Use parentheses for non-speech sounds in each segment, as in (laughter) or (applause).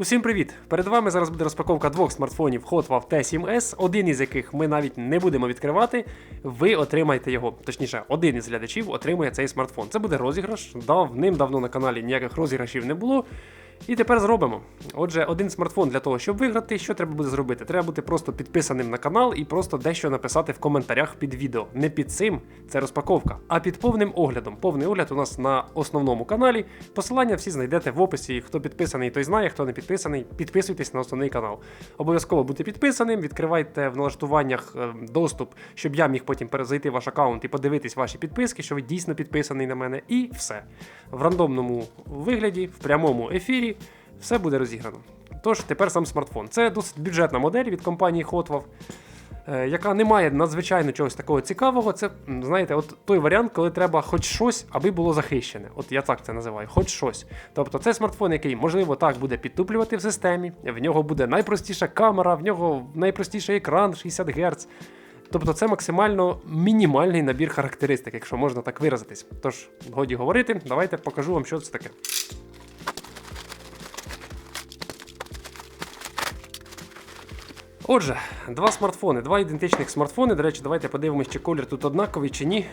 Усім привіт! Перед вами зараз буде розпаковка двох смартфонів Hotwav T7S, один із яких ми навіть не будемо відкривати. Ви отримаєте його. Точніше, один із глядачів отримує цей смартфон. Це буде розіграш. Давним-давно на каналі ніяких розіграшів не було. І тепер зробимо. Отже, один смартфон для того, щоб виграти, що треба буде зробити? Треба бути просто підписаним на канал і просто дещо написати в коментарях під відео. Не під цим, це розпаковка, а під повним оглядом. Повний огляд у нас на основному каналі. Посилання всі знайдете в описі. Хто підписаний, той знає, хто не підписаний, підписуйтесь на основний канал. Обов'язково бути підписаним, відкривайте в налаштуваннях е, доступ, щоб я міг потім перезайти ваш аккаунт і подивитись ваші підписки, що ви дійсно підписаний на мене, і все. В рандомному вигляді, в прямому ефірі, все буде розіграно. Тож тепер сам смартфон. Це досить бюджетна модель від компанії Hotwav, е, яка не має надзвичайно чогось такого цікавого. Це, знаєте, от той варіант, коли треба хоч щось, аби було захищене. От я так це називаю, хоч щось. Тобто це смартфон, який, можливо, так буде підтуплювати в системі, в нього буде найпростіша камера, в нього найпростіший екран 60 Гц. Тобто це максимально мінімальний набір характеристик, якщо можна так виразитись. Тож, годі говорити, давайте покажу вам, що це таке. Отже, два смартфони, два ідентичних смартфони. До речі, давайте подивимось, чи колір тут однаковий чи ні.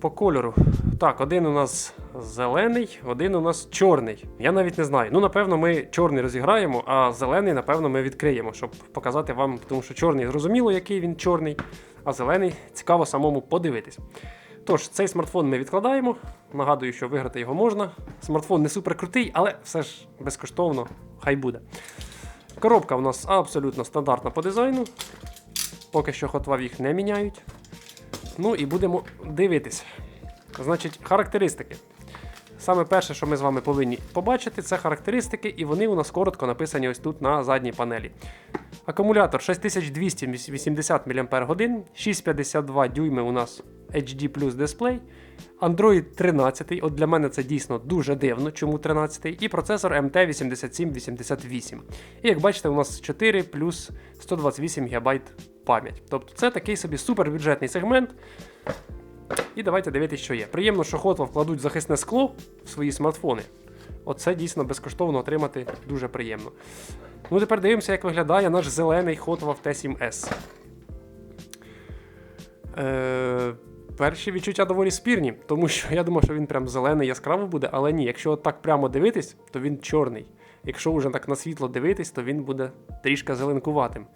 По кольору. Так, один у нас зелений, один у нас чорний. Я навіть не знаю. Ну, напевно, ми чорний розіграємо, а зелений, напевно, ми відкриємо, щоб показати вам, тому що чорний зрозуміло, який він чорний, а зелений цікаво самому подивитись. Тож, цей смартфон ми відкладаємо. Нагадую, що виграти його можна. Смартфон не супер крутий, але все ж безкоштовно, хай буде. Коробка у нас абсолютно стандартна по дизайну. Поки що хотвав їх не міняють. Ну і будемо дивитися. Значить, характеристики. Саме перше, що ми з вами повинні побачити, це характеристики, і вони у нас коротко написані ось тут на задній панелі. Акумулятор 6280 мАч, 652 дюйми у нас HD дисплей, Android 13, от для мене це дійсно дуже дивно, чому 13, і процесор MT8788. І як бачите, у нас 4 плюс 128 ГБ пам'ять. Тобто це такий собі супербюджетний сегмент. І давайте дивитися, що є. Приємно, що Hotwell вкладуть захисне скло в свої смартфони. Оце дійсно безкоштовно отримати дуже приємно. Ну, тепер дивимося, як виглядає наш зелений Hotwell T7S. Е, перші відчуття доволі спірні, тому що я думав, що він прям зелений яскраво буде, але ні, якщо так прямо дивитись, то він чорний. Якщо вже так на світло дивитись, то він буде трішки зеленкуватим.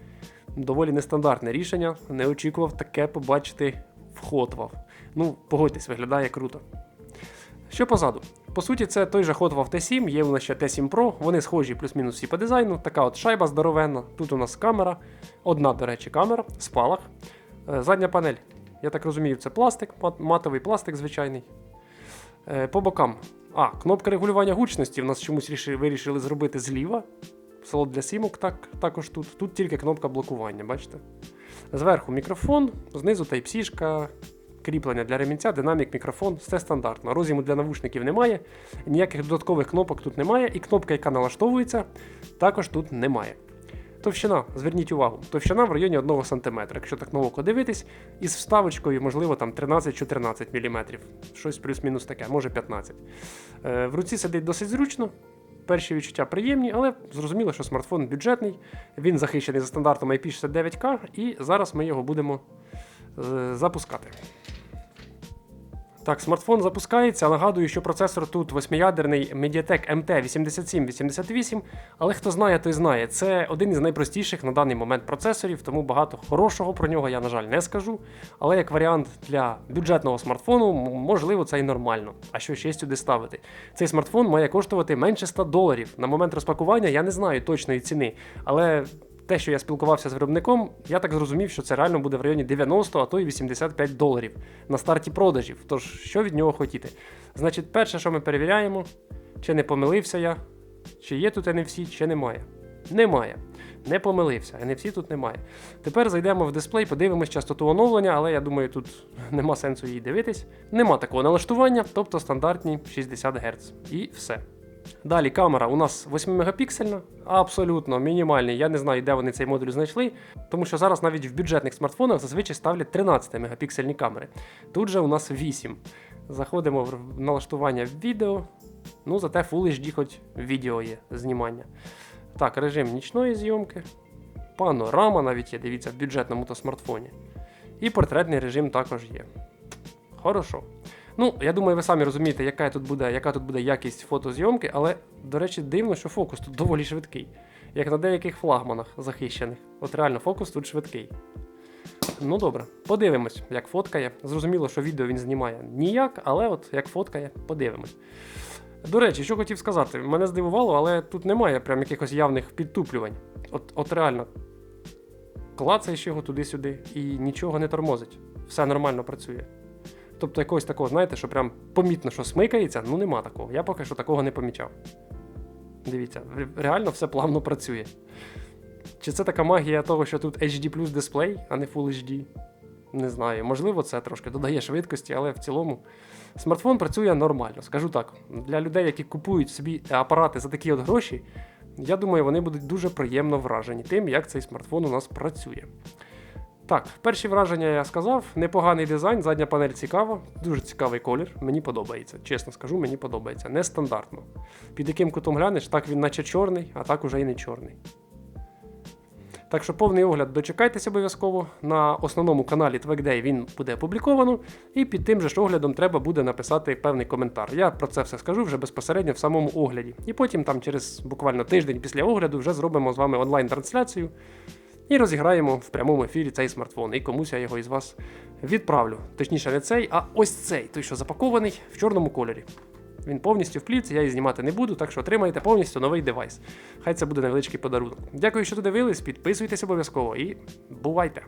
Доволі нестандартне рішення. Не очікував таке побачити в Hotwell. Ну, погодьтесь, виглядає круто. Що позаду? По суті, це той же Hotwell T7, є у нас ще T7 Pro, вони схожі плюс-мінус всі по дизайну. Така от шайба здоровенна. Тут у нас камера, одна, до речі, камера, спалах. Е, Задня панель. Я так розумію, це пластик, матовий пластик звичайний. Е, По бокам. А, кнопка регулювання гучності в нас чомусь вирішили зробити зліва. Слот для сімок так, також тут. Тут тільки кнопка блокування, бачите? Зверху мікрофон, знизу Type-C, кріплення для ремінця, динамік, мікрофон, все стандартно. Розіму для навушників немає, ніяких додаткових кнопок тут немає, і кнопка, яка налаштовується, також тут немає. Товщина, зверніть увагу, товщина в районі 1 см. Якщо так на око дивитись, із вставочкою, можливо, там 13-14 мм. Щось плюс-мінус таке, може 15. Е, в руці сидить досить зручно. Перші відчуття приємні, але зрозуміло, що смартфон бюджетний. Він захищений за стандартом IP69K, і зараз ми його будемо е, запускати. Так, смартфон запускається. Нагадую, що процесор тут восьмиядерний Mediatek MT8788, але хто знає, той знає. Це один із найпростіших на даний момент процесорів, тому багато хорошого про нього я, на жаль, не скажу. Але як варіант для бюджетного смартфону, можливо, це і нормально. А що ще сюди ставити? Цей смартфон має коштувати менше 100 доларів. На момент розпакування я не знаю точної ціни, але те, що я спілкувався з виробником, я так зрозумів, що це реально буде в районі 90, а то й 85 доларів на старті продажів. Тож, що від нього хотіти? Значить, перше, що ми перевіряємо, чи не помилився я, чи є тут NFC, чи немає. Немає. Не помилився, NFC тут немає. Тепер зайдемо в дисплей, подивимось частоту оновлення, але я думаю, тут (laughs) нема сенсу її дивитись. Нема такого налаштування, тобто стандартні 60 Гц. І все. Далі камера у нас 8 мегапіксельна, абсолютно мінімальний. Я не знаю, де вони цей модуль знайшли, тому що зараз навіть в бюджетних смартфонах зазвичай ставлять 13 мегапіксельні камери. Тут же у нас 8. Заходимо в налаштування відео. Ну, зате Full HD хоч відео є знімання. Так, режим нічної зйомки. Панорама навіть є, дивіться, в бюджетному то смартфоні. І портретний режим також є. Хорошо. Ну, я думаю, ви самі розумієте, яка тут буде, яка тут буде якість фотозйомки, але, до речі, дивно, що фокус тут (laughs) доволі швидкий. Як на деяких флагманах захищених. От реально фокус тут швидкий. Ну добре, подивимось, як фоткає. Зрозуміло, що відео він знімає ніяк, але от як фоткає, подивимось. До речі, що хотів сказати, мене здивувало, але тут немає прям якихось явних підтуплювань. От, от реально, клацаєш його туди-сюди і нічого не тормозить. Все нормально працює. Тобто якогось такого, знаєте, що прям помітно, що смикається, ну нема такого. Я поки що такого не помічав. Дивіться, реально все плавно працює. Чи це така магія того, що тут HD плюс дисплей, а не Full HD? Не знаю. Можливо, це трошки додає швидкості, але в цілому смартфон працює нормально. Скажу так, для людей, які купують собі апарати за такі от гроші, я думаю, вони будуть дуже приємно вражені тим, як цей смартфон у нас працює. Так, перші враження я сказав. Непоганий дизайн, задня панель цікава, дуже цікавий колір. Мені подобається. Чесно скажу, мені подобається. Нестандартно. Під яким кутом глянеш, так він наче чорний, а так уже і не чорний. Так що повний огляд дочекайтеся обов'язково. На основному каналі TwegDay він буде опубліковано, і під тим же ж оглядом треба буде написати певний коментар. Я про це все скажу вже безпосередньо в самому огляді. І потім, там, через буквально тиждень після огляду, вже зробимо з вами онлайн-трансляцію і розіграємо в прямому ефірі цей смартфон. І комусь я його із вас відправлю. Точніше, не цей, а ось цей, той, що запакований в чорному кольорі. Він повністю в плівці, я її знімати не буду, так що отримаєте повністю новий девайс. Хай це буде невеличкий подарунок. Дякую, що додивились, підписуйтесь обов'язково і бувайте!